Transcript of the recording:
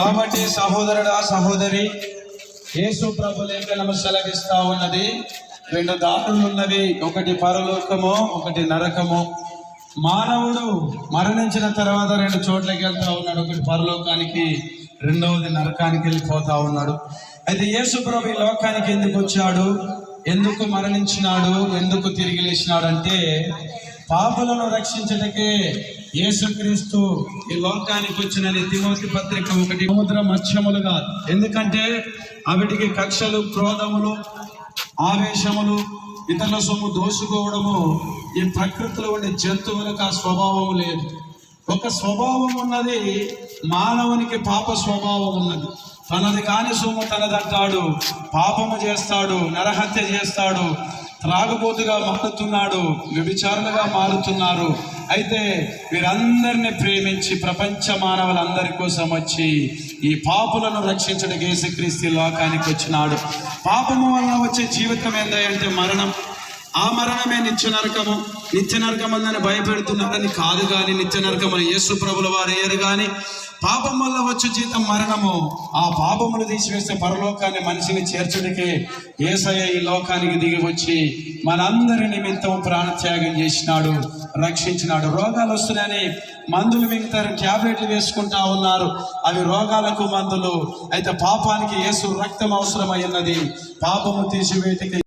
కాబట్టి సహోదరుడా సహోదరి యేసు ప్రభు లేఖనము సెలవిస్తా ఉన్నది. రెండు దారులు ఉన్నవి. ఒకటి పరలోకము ఒకటి నరకము. మానవుడు మరణించిన తర్వాత రెండు చోట్లకి వెళ్తా ఉన్నాడు. ఒకటి పరలోకానికి రెండవది నరకానికి వెళ్ళిపోతా ఉన్నాడు. అయితే యేసు ప్రభు ఈ లోకానికి ఎందుకు వచ్చాడు? ఎందుకు మరణించినాడు? ఎందుకు తిరిగి లేచినాడు అంటే పాపులను రక్షించటకే యేసుక్రీస్తు ఈ లోకానికి వచ్చినది తిమోతి పత్రిక ఒకటి. సముద్ర మత్స్యములుగా ఎందుకంటే అవిటికి కక్షలు క్రోధములు ఆవేశములు ఇతరుల సొమ్ము దోసుకోవడము ఈ ప్రకృతిలో ఉండే జంతువులకు ఆ స్వభావం లేదు. ఒక స్వభావం ఉన్నది మానవునికి పాప స్వభావం ఉన్నది. తనది కాని సొమ్ము తనదంటాడు పాపము చేస్తాడు నరహత్య చేస్తాడు త్రాగుబోతుగా మారుతున్నాడు వ్యభిచారులుగా మారుతున్నారు. అయితే వీరందరిని ప్రేమించి ప్రపంచ మానవులందరి కోసం వచ్చి ఈ పాపులను రక్షించడానికి యేసుక్రీస్తు లోకానికి వచ్చినాడు. పాపము వల్ల వచ్చే జీవితం ఏంటంటే మరణం. ఆ మరణమే నిత్య నరకము. నిత్య నరకం అందని భయపెడుతున్నారని కాదు కానీ నిత్య నరకం అని యేసు ప్రభుల వారు ఏరు కానీ పాపం వల్ల వచ్చే జీతం మరణము. ఆ పాపములు తీసివేస్తే పరలోకాన్ని మనిషిని చేర్చడికే ఏసయ్య ఈ లోకానికి దిగి వచ్చి మనందరి నిమిత్తం ప్రాణత్యాగం చేసినాడు రక్షించినాడు. రోగాలు వస్తున్నాయని మందులు మింగుతారు ట్యాబ్లెట్లు వేసుకుంటా ఉన్నారు. అవి రోగాలకు మందులు. అయితే పాపానికి యేసు రక్తం అవసరమైనది పాపము తీసివేటికి